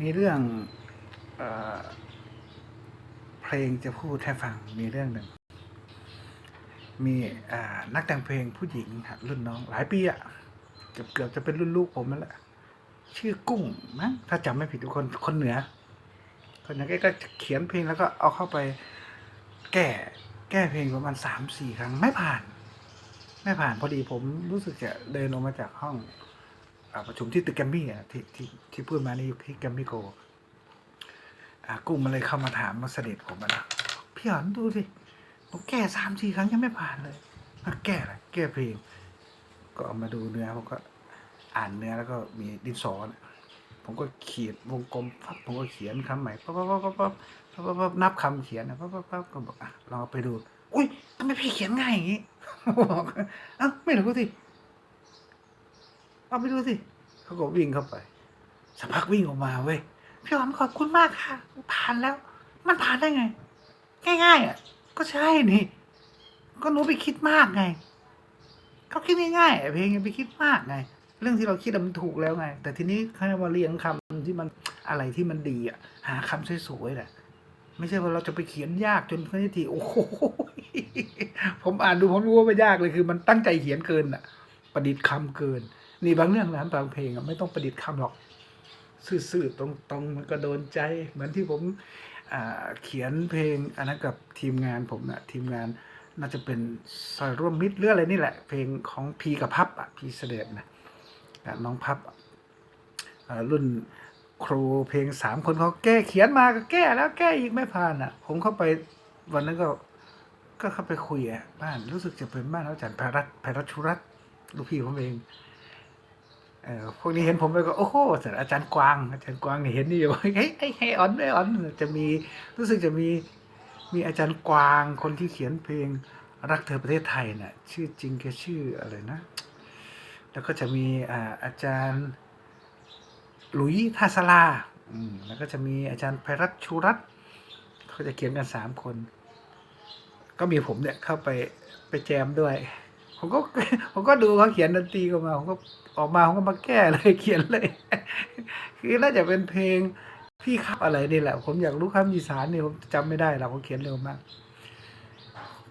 มีเรื่องเอเพลงจะพูดให้ฟังมีเรื่องหนึ่งมีนักแต่งเพลงผู้หญิงรุ่นน้อง หลายปีอะเกือบเกือบจะเป็นรุ่นลูกผมนั่นแหละชื่อกุ้งมั้งถ้าจำไม่ผิดทุกคนคนเหนือ คนเหนือกก็เขียนเพลงแล้วก็เอาเข้าไปแก้แก้เพลงประมาณสามสี่ครั้งไม่ผ่าน ไม่ผ่านพอดีผมรู้สึกจะเดินออกมาจากห้อง ประชุมที่ตึกแกมมี่อะที่ที่ที่พูดมานี่ที่แกมมี่โกกุ้งมาเลยเข้ามาถามมาเสด็จผมนะพี่หอนดูสิผมแก่สามสี่ครั้งยังไม่ผ่านเลยมาแก่อะไรแก่เพลง ก็เอามาดูเนื้อผมก็อ่านเนื้อแล้วก็มีดินสอนผมก็เขียนวงกลมผมก็เขียนคำใหม่ปั๊บปั๊บปั๊บปั๊บปั๊บปั๊บนับคำเขียนนะปั๊บปั๊บปั๊บก็บอกอะลองไปดู อุ้ยทำไมพี่เขียนง่ายอย่างนี้บอกอะไม่รู้สิ เอาไปดูสิเขาก็วิ่งเข้าไปสักพักวิ่งออกมาเว้ยพี่หอมขอบคุณมากค่ะ ผ่านแล้ว มันผ่านได้ไง ง่ายๆอะ ก็ใช่นี่ ก็หนูไปคิดมากไงเขาคิดง่ายๆเพลงย่าไปคิดมากไง เรื่องที่เราคิดมันถูกแล้วไง แต่ทีนี้เขามาเรียงคำที่มันอะไรที่มันดีอะ หาคำสวยๆแหละไม่ใช่ว่าเราจะไปเขียนยากจนทันทีโอ้โหผมอ่านดูผมรู้ว่าไม่ยากเลยคือ มันตั้งใจเขียนเกินอะ ประดิษฐ์คำเกิน นี่บางเรื่องนะบางเพลงอะไม่ต้องประดิษฐ์คำหรอกซื่อๆตรงๆมันก็โดนใจ เหมือนที่ผมเขียนเพลงอันนั้นกับทีมงานผมนะทีมงานน่าจะเป็นซอยร่วมมิตรหรืออะไรนี่แหละ เพลงของพีกับพับอะพีเสด็จนะน้องพับรุ่นครูเพลงสามคนเขาแก้เขียนมาก็แก้แล้วแก้อีกไม่ผ่านอะ ผมเข้าไปวันนั้นก็ก็เข้าไปคุยอะบ้านรู้สึกจะเป็นบ้านอาจารย์พรัตพรัตชุรัตลูกพี่ผมเอง เออพวกนี้เห็นผมไปก็โอ้โหแต่อาจารย์กวางอาจารย์กวางเนี่ยเห็นนี่อยู่เฮ้ยไอ้ให้ออนไอ้ออนจะมีรู้สึกจะมีมีอาจารย์กวางคนที่เขียนเพลงรักเธอประเทศไทยน่ะชื่อจริงแกชื่ออะไรนะ แล้วก็จะมีอ่าอาจารย์หลุยทาสลาอืมแล้วก็จะมีอาจารย์ไพรัตน์ชูรัตเขาจะเขียนกันสามคน ก็มีผมเนี่ยเข้าไปไปแจมด้วย ผมก็ผมก็ดูเขาเขียนดนตรีออกมาผมก็ออกมาผมก็มาแก้เลยเขียนเลย คือน่าจะเป็นเพลงพี่ครับอะไรนี่แหละ ผมอยากรู้คำอีสานนี่ผมจำไม่ได้หรอกผมเขียนเร็วมาก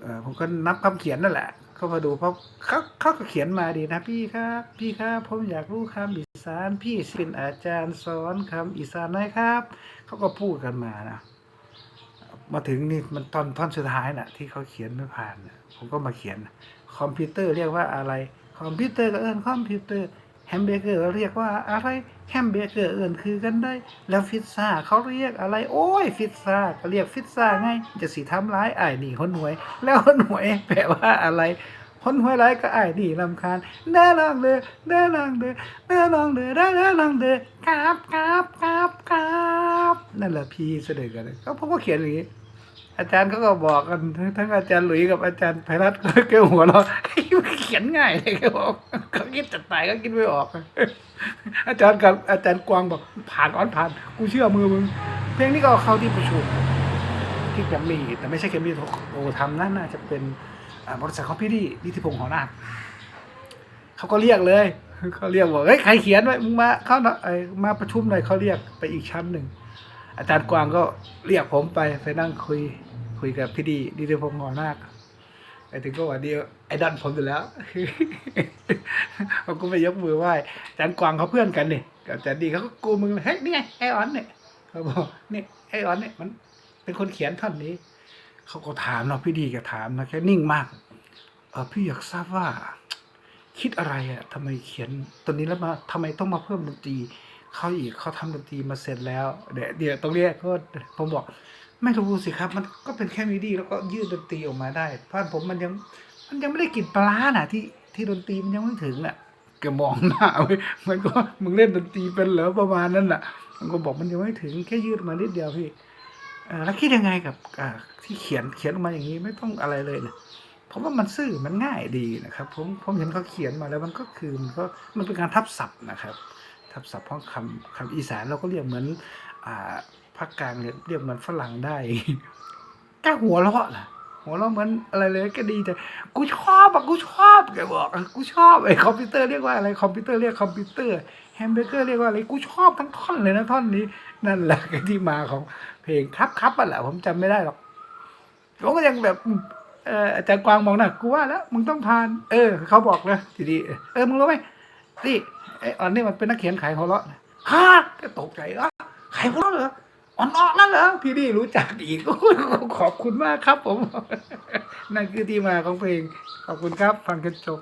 เออผมก็นับคำเขียนนั่นแหละเขามาดูเพราะเขาเขาก็เขียนมาดีนะพี่ครับ พี่ครับผมอยากรู้คำอีสาน พี่เป็นอาจารย์สอนคำอีสานหนะครับเขาก็พูดกันมานะ มาถึงนี่มันตอนท่อนสุดท้ายน่ะ ที่เขาเขียนไม่ผ่านนะผมก็มาเขียน คอมพิวเตอร์เรียกว่าอะไร คอมพิวเตอร์ก็เอิ้นคอมพิวเตอร์แฮมเบอร์เกอร์เรียกว่าอะไรแฮมเบอร์เกอร์เอิ้นคือกันได้ แล้วฟิซซ่าเขาเรียกอะไร โอ้ยฟิซซ่าก็เรียกฟิซซ่าไงจะสีทำร้ายไอ้นี่คนหวย แล้วคนหวยแปลว่าอะไรคนหวยร้ายก็ไอ้นี่ลำคาญเด้อลองเด้อเด้อลองเด้อเด้อลองเด้อเด้อลองเด้อครับครับครับครับ นั่นแหละพีเสด็จกันเลยก็ผมก็เขียนอย่างนี้ อาจารย์เขาก็บอกกันทั้งทั้งอาจารย์หลุยส์กับอาจารย์ไพรัตน์ก็แกหัวเราเขียนง่ายเลยเขาบอกเขาคิดจะตายก็คิดไม่ออก อาจารย์กับอาจารย์กวางบอกผ่านอ้อนผ่าน กูเชื่อมือมึงเพลงนี้ก็เข้าที่ประชุมที่แกรมมี่แต่ไม่ใช่แกรมมี่โอ้ทำนั่นน่าจะเป็นบริษัทของพี่ดีนิติพงษ์หอนาคเขาก็เรียกเลยเขาเรียกบอกเฮ้ยใครเขียนไว้มึงมาเข้าหน่อยมาประชุมหน่อยเขาเรียกไปอีกชั้นหนึ่ง อาจารย์กวางก็เรียกผมไปไปนั่งคุย คุยกับพี่ดีดีเดพงศ์หอนาคไปถึงก็ว่าเดียวไอ้ดันผมอยู่แล้วผมก็ไปยกมือไหว้อาจารย์กวางเขาเพื่อนกันนี่กับอาจารย์ดีเขาก็กูมึงเลยเฮ้ยนี่ไงไอออนเนี่ยเขาบอกนี่ไอออนเนี่ยมัน เป็นคนเขียนท่อนนี้เขาก็ถามเนาะพี่ดีก็ถามนะแค่นิ่งมากเออพี่อยากทราบว่า คิดอะไรอะทำไมเขียนตัวนี้แล้วมาทำไมต้องมาเพิ่มดนตรี เขาอีกเขาทำดนตรีมาเสร็จแล้วเดี๋ยวเดี๋ยวตรงเนี้ยก็ผมบอก ไม่รู้สิครับ มันก็เป็นแค่มิดีแล้วก็ยืดดนตรีออกมาได้เพราะผมมันยังมันยังไม่ได้กลิ่นปลาน่ะที่ที่ดนตรีมันยังไม่ถึงอะแกมองหน้าเว้ยมันก็มึงเล่นดนตรีเป็นเหรอประมาณนั้นน่ะ มันก็บอกมันยังไม่ถึงแค่ยืดมานิดเดียวพี่แล้วคิดยังไงกับที่เขียนเขียนออกมาอย่างนี้ไม่ต้องอะไรเลยนะผมว่ามันซื่อมันง่ายดีนะครับ ผมผมเห็นเขาเขียนมาแล้วมันก็คือมันก็มันเป็นการทับศัพท์นะครับ ทับศัพท์พราะคำคำอีสานเราก็เรียกเหมือนอ่าภาคกลางเรียกเรียกเหมือนฝรั่งได้กล้าหัวเราะนะหัวเราะเหมือนอะไรเลยก็ดีแต่กูชอบอะกูชอบแกบอกกูชอบไอ้คอมพิวเตอร์เรียกว่าอะไรคอมพิวเตอร์เรียกคอมพิวเตอร์แฮมเบอร์เกอร์เรียกว่าอะไรกูชอบทั้งท่อนเลยนะท่อนนี้ นั่นแหละคือที่มาของเพลงครับครับอะแหละผมจำไม่ได้หรอกผมก็ยังแบบอืมเอออาจารย์กวางบอกนะกูว่าแล้วมึงต้องทาน เออเขาบอกนะทีนี้เออมึงรู้ไหม นี่ไอ้อ่อนนี่มันเป็นนักเขียนขายหัวเราะนะฮะก็ตกใจอะขายหัวเราะเหรออ่อนออกนั่นเหรอพี่นี่รู้จักอีกโอ้ยขอบคุณมากครับผม นั่นคือที่มาของเพลง ขอบคุณครับ ฟังกันจบ